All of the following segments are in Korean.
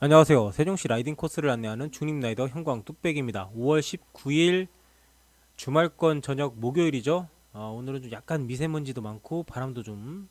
안녕하세요. 세종시 라이딩 코스를 안내하는 중립 라이더 형광 뚝배기입니다. 5월 19일 주말권 저녁 목요일이죠. 아, 오늘은 좀 약간 미세먼지도 많고 바람도 좀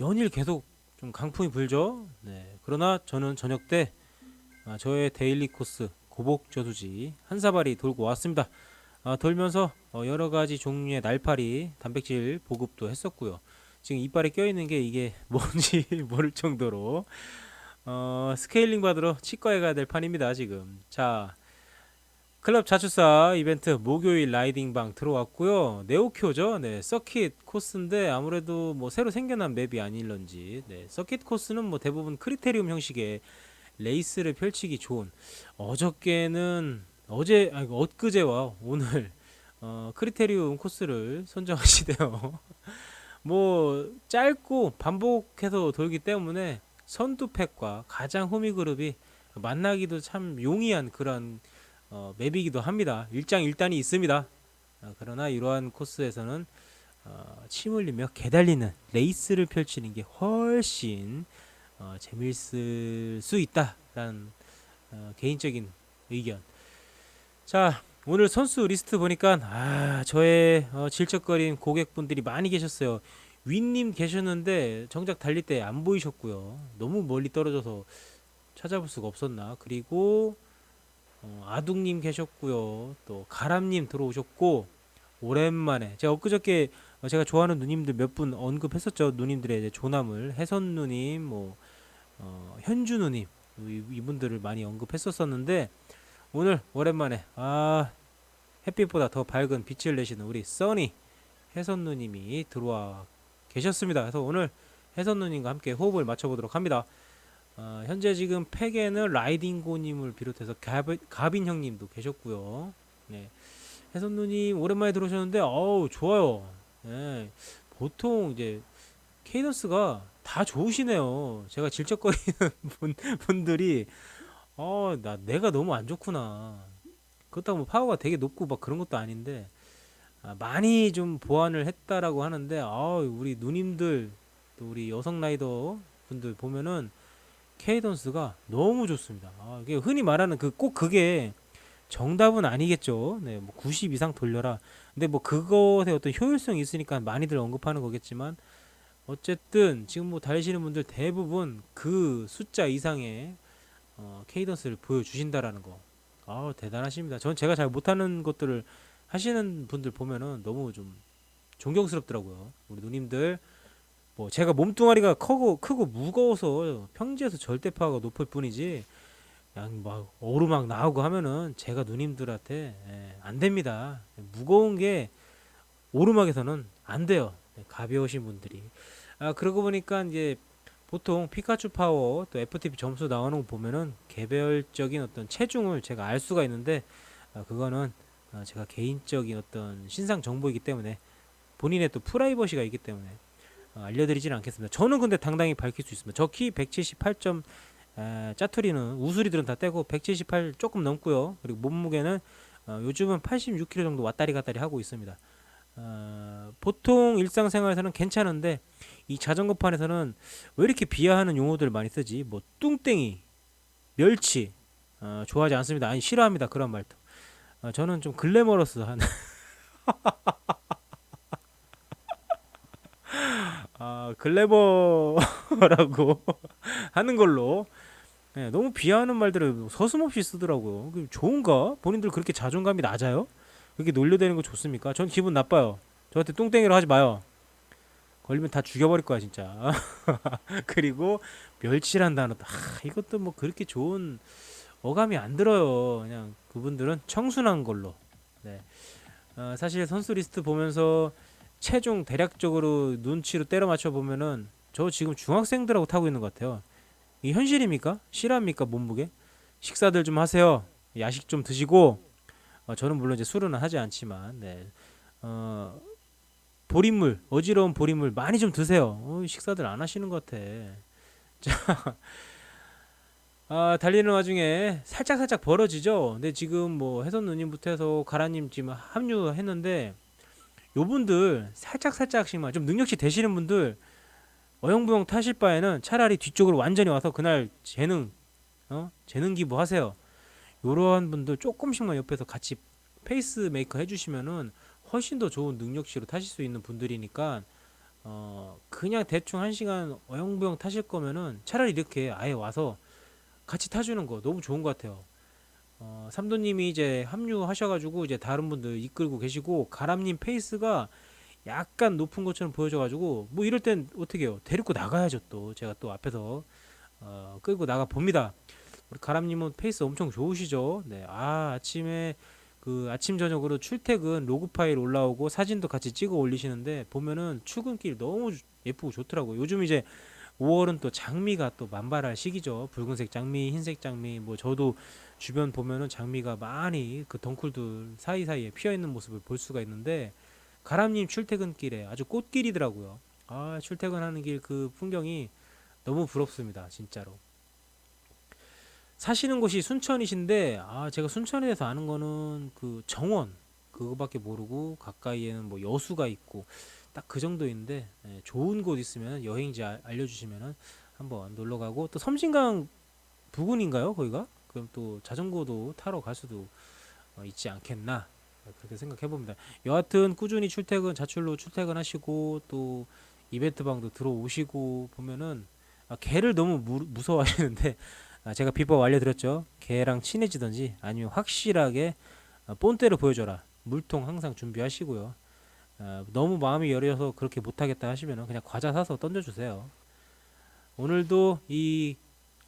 연일 계속 좀 강풍이 불죠. 네. 그러나 저는 저녁 때 아, 저의 데일리 코스 고복 저수지 한 사발이 돌고 왔습니다. 아, 돌면서 어, 여러 가지 종류의 날파리 단백질 보급도 했었고요. 지금 이빨에 껴있는 게 이게 뭔지 모를 정도로 어, 스케일링 받으러 치과에 가야 될 판입니다, 지금. 자, 클럽 자주사 이벤트 목요일 라이딩방 들어왔고요. 네오큐죠. 네, 서킷 코스인데 아무래도 뭐 새로 생겨난 맵이 아닐런지. 네, 서킷 코스는 뭐 대부분 크리테리움 형식의 레이스를 펼치기 좋은. 어저께는 어제 아니 엊그제와 오늘 어, 크리테리움 코스를 선정하시대요. 뭐 짧고 반복해서 돌기 때문에 선두팩과 가장 호미 그룹이 만나기도 참 용이한 그런 어, 맵이기도 합니다. 일장일단이 있습니다. 어, 그러나 이러한 코스에서는 어, 침 흘리며 개달리는 레이스를 펼치는 게 훨씬 어, 재미있을 수 있다라는 어, 개인적인 의견. 자 오늘 선수 리스트 보니까 아 저의 어, 질척거린 고객분들이 많이 계셨어요. 윈님 계셨는데 정작 달릴 때 안 보이셨고요. 너무 멀리 떨어져서 찾아볼 수가 없었나. 그리고 어, 아둥님 계셨고요. 또 가람님 들어오셨고 오랜만에 제가 엊그저께 어, 제가 좋아하는 누님들 몇 분 언급했었죠. 누님들의 이제 조남을 해선 누님, 뭐 어, 현주 누님 이- 이분들을 많이 언급했었었는데 오늘 오랜만에 아 햇빛보다 더 밝은 빛을 내시는 우리 써니 해선 누님이 들어와 계셨습니다. 그래서 오늘 해선 누님과 함께 호흡을 맞춰보도록 합니다. 어, 현재 지금 팩에는 라이딩고님을 비롯해서 가빈, 가빈 형님도 계셨고요. 네. 해선 누님 오랜만에 들어오셨는데 어우 좋아요. 네. 보통 이제 케이던스가 다 좋으시네요. 제가 질척거리는 분, 분들이 어, 나 내가 너무 안 좋구나. 그렇다고 뭐 파워가 되게 높고 막 그런 것도 아닌데 아, 많이 좀 보완을 했다라고 하는데 아, 우리 누님들 또 우리 여성 라이더 분들 보면은 케이던스가 너무 좋습니다. 아, 이게 흔히 말하는 그 꼭 그게 정답은 아니겠죠. 네, 뭐 90 이상 돌려라. 근데 뭐 그것에 어떤 효율성이 있으니까 많이들 언급하는 거겠지만 어쨌든 지금 뭐 달리시는 분들 대부분 그 숫자 이상의 어, 케이던스를 보여주신다라는 거. 아 대단하십니다. 전 제가 잘 못하는 것들을 하시는 분들 보면은 너무 좀 존경스럽더라고요. 우리 누님들 뭐 제가 몸뚱아리가 크고 크고 무거워서 평지에서 절대 파워가 높을 뿐이지 그냥 막 오르막 나오고 하면은 제가 누님들한테 예, 안 됩니다. 무거운 게 오르막에서는 안 돼요. 네, 가벼우신 분들이. 아 그러고 보니까 이제 보통 피카츄 파워 또 FTP 점수 나오는 거 보면은 개별적인 어떤 체중을 제가 알 수가 있는데 아, 그거는 어, 제가 개인적인 어떤 신상 정보이기 때문에 본인의 또 프라이버시가 있기 때문에 어, 알려드리지는 않겠습니다. 저는 근데 당당히 밝힐 수 있습니다. 저 키 178점 에, 짜투리는 우수리들은 다 떼고 178 조금 넘고요. 그리고 몸무게는 어, 요즘은 86kg 정도 왔다리 갔다리 하고 있습니다. 어, 보통 일상생활에서는 괜찮은데 이 자전거판에서는 왜 이렇게 비하하는 용어들 많이 쓰지? 뭐 뚱땡이, 멸치 어, 좋아하지 않습니다. 아니 싫어합니다. 그런 말도. 어, 저는 좀 글래머러스한 아 글래머라고 하는 걸로 네, 너무 비하하는 말들을 서슴없이 쓰더라고요. 그 좋은가? 본인들 그렇게 자존감이 낮아요? 그렇게 놀려대는 거 좋습니까? 전 기분 나빠요. 저한테 뚱땡이로 하지 마요. 걸리면 다 죽여버릴 거야 진짜. 그리고 멸치란 단어도 아, 이것도 뭐 그렇게 좋은 어감이 안 들어요. 그냥 그분들은 청순한 걸로. 네. 어, 사실 선수 리스트 보면서 체중 대략적으로 눈치로 때려 맞춰 보면은 저 지금 중학생들하고 타고 있는 것 같아요. 이 현실입니까? 실합니까 몸무게? 식사들 좀 하세요. 야식 좀 드시고 어, 저는 물론 이제 술은 하지 않지만 네. 어, 보리물 어지러운 보리물 많이 좀 드세요. 어, 식사들 안 하시는 것 같아. 자, 아, 달리는 와중에 살짝 살짝 벌어지죠. 근데 지금 뭐 해선 누님부터 해서 가라님 지금 합류했는데 요분들 살짝 살짝씩만 좀 능력치 되시는 분들 어영부영 타실 바에는 차라리 뒤쪽으로 완전히 와서 그날 재능 어? 재능 기부 하세요. 요러한 분들 조금씩만 옆에서 같이 페이스 메이커 해주시면은 훨씬 더 좋은 능력치로 타실 수 있는 분들이니까 어 그냥 대충 한 시간 어영부영 타실 거면은 차라리 이렇게 아예 와서 같이 타주는 거 너무 좋은 것 같아요. 어 삼도님이 이제 합류하셔가지고 이제 다른 분들 이끌고 계시고 가람님 페이스가 약간 높은 것처럼 보여져가지고 뭐 이럴 땐 어떻게 해요? 데리고 나가야죠 또 제가 또 앞에서 어 끌고 나가 봅니다. 우리 가람님은 페이스 엄청 좋으시죠? 네, 아 아침에 그 아침 저녁으로 출퇴근 로그 파일 올라오고 사진도 같이 찍어 올리시는데 보면은 출근길 너무 주- 예쁘고 좋더라고요. 요즘 이제 5월은 또 장미가 또 만발할 시기죠. 붉은색 장미, 흰색 장미. 뭐 저도 주변 보면은 장미가 많이 그 덩쿨들 사이사이에 피어 있는 모습을 볼 수가 있는데 가람님 출퇴근길에 아주 꽃길이더라고요. 아 출퇴근하는 길 그 풍경이 너무 부럽습니다. 진짜로. 사시는 곳이 순천이신데 아 제가 순천에 대해서 아는 거는 그 정원 그거밖에 모르고 가까이에는 뭐 여수가 있고 딱 그 정도인데 예, 좋은 곳 있으면 여행지 알- 알려주시면은 한번 놀러 가고 또 섬진강 부근인가요 거기가 그럼 또 자전거도 타러 갈 수도 어, 있지 않겠나 그렇게 생각해 봅니다 여하튼 꾸준히 출퇴근 자출로 출퇴근하시고 또 이벤트 방도 들어오시고 보면은 아, 개를 너무 무, 무서워하시는데 아, 제가 비법 알려드렸죠. 개랑 친해지든지 아니면 확실하게 아, 본때를 보여줘라. 물통 항상 준비하시고요. 아, 너무 마음이 여려서 그렇게 못하겠다 하시면 그냥 과자 사서 던져주세요. 오늘도 이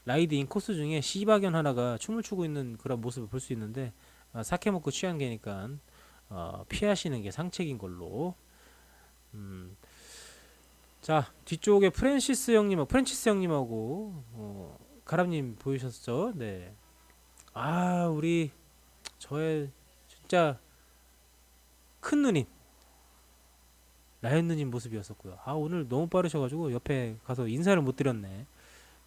라이드 인 코스 중에 시바견 하나가 춤을 추고 있는 그런 모습을 볼 수 있는데 아, 사케 먹고 취한 개니까 어, 피하시는 게 상책인 걸로. 음, 자 뒤쪽에 프랜시스 형님하고 프랜시스 형님하고 어, 가람님 보이셨죠? 네. 아 우리 저의 진짜 큰 누님 누님 모습이었었고요. 아 오늘 너무 빠르셔가지고 옆에 가서 인사를 못 드렸네.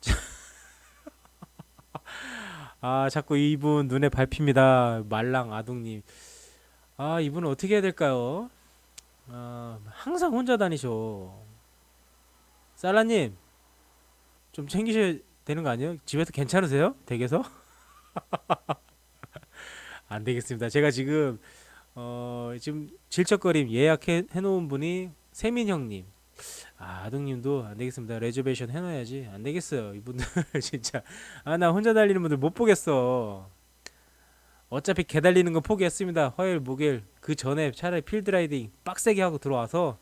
아 자꾸 이분 눈에 밟힙니다. 말랑 아둥님. 아 이분은 어떻게 해야 될까요? 아 항상 혼자 다니셔. 살라님 좀 챙기셔야 되는 거 아니에요? 집에서 괜찮으세요? 댁에서? 안 되겠습니다. 제가 지금 어 지금 질척거림 예약해 해놓은 분이 세민 형님. 아, 아둥님도 안 되겠습니다. 레저베이션 해놔야지. 안 되겠어요. 이분들 진짜 아 나 혼자 달리는 분들 못 보겠어. 어차피 개 달리는 건 포기했습니다. 화요일 목요일 그 전에 차라리 필드 라이딩 빡세게 하고 들어와서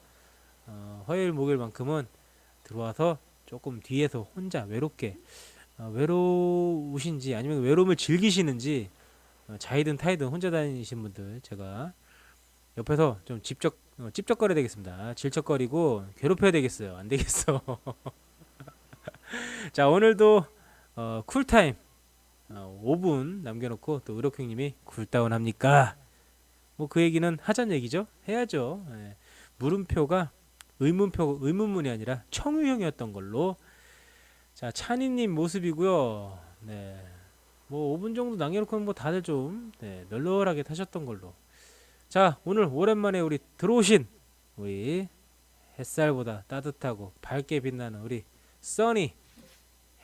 어, 화요일 목요일만큼은 들어와서 조금 뒤에서 혼자 외롭게 어, 외로우신지 아니면 외로움을 즐기시는지 어, 자이든 타이든 혼자 다니신 분들 제가 옆에서 좀 집적 어, 찝쩍거려야 되겠습니다. 질척거리고 괴롭혀야 되겠어요. 안 되겠어. 자 오늘도 어, 쿨타임 어, 5분 남겨놓고 또 의록형님이 쿨다운 합니까? 뭐 그 얘기는 하자는 얘기죠. 해야죠. 예. 물음표가 의문표 의문문이 아니라 청유형이었던 걸로 자 찬이님 모습이고요. 네. 뭐 5분 정도 남겨놓고 뭐 다들 좀 네, 널널하게 타셨던 걸로. 자 오늘 오랜만에 우리 들어오신 우리 햇살보다 따뜻하고 밝게 빛나는 우리 써니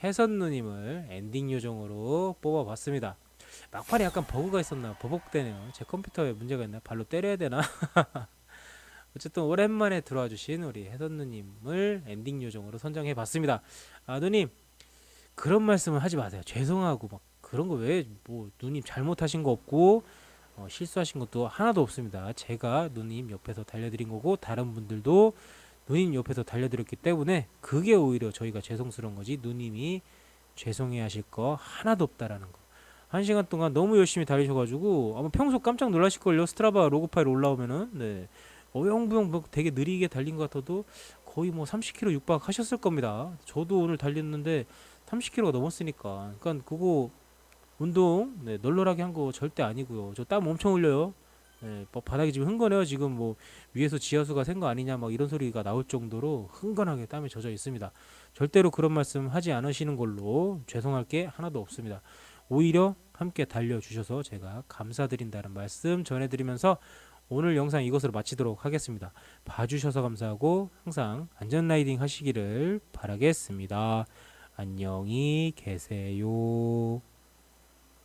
해선 누님을 엔딩 요정으로 뽑아봤습니다. 막판에 약간 버그가 있었나 버벅대네요. 제 컴퓨터에 문제가 있나 발로 때려야 되나? 어쨌든 오랜만에 들어와 주신 우리 해선 누님을 엔딩 요정으로 선정해 봤습니다. 아 누님 그런 말씀을 하지 마세요. 죄송하고 막 그런 거왜뭐 누님 잘못하신 거 없고 어, 실수하신 것도 하나도 없습니다. 제가 누님 옆에서 달려드린 거고 다른 분들도 누님 옆에서 달려드렸기 때문에 그게 오히려 저희가 죄송스러운 거지 누님이 죄송해하실 거 하나도 없다라는 거. 한 시간 동안 너무 열심히 달리셔가지고 아마 평소 깜짝 놀라실걸요. 스트라바 로그 파일 올라오면은 네. 어영부영 뭐 되게 느리게 달린 것 같아도 거의 뭐 30km 육박하셨을 겁니다. 저도 오늘 달렸는데 30km가 넘었으니까. 그러니까 그거 운동 네, 널널하게 한 거 절대 아니고요. 저 땀 엄청 흘려요. 네, 뭐 바닥이 지금 흥건해요. 지금 뭐 위에서 지하수가 샌 거 아니냐 막 이런 소리가 나올 정도로 흥건하게 땀이 젖어 있습니다. 절대로 그런 말씀 하지 않으시는 걸로 죄송할 게 하나도 없습니다. 오히려 함께 달려주셔서 제가 감사드린다는 말씀 전해드리면서 오늘 영상 이것으로 마치도록 하겠습니다. 봐주셔서 감사하고 항상 안전 라이딩 하시기를 바라겠습니다. 안녕히 계세요.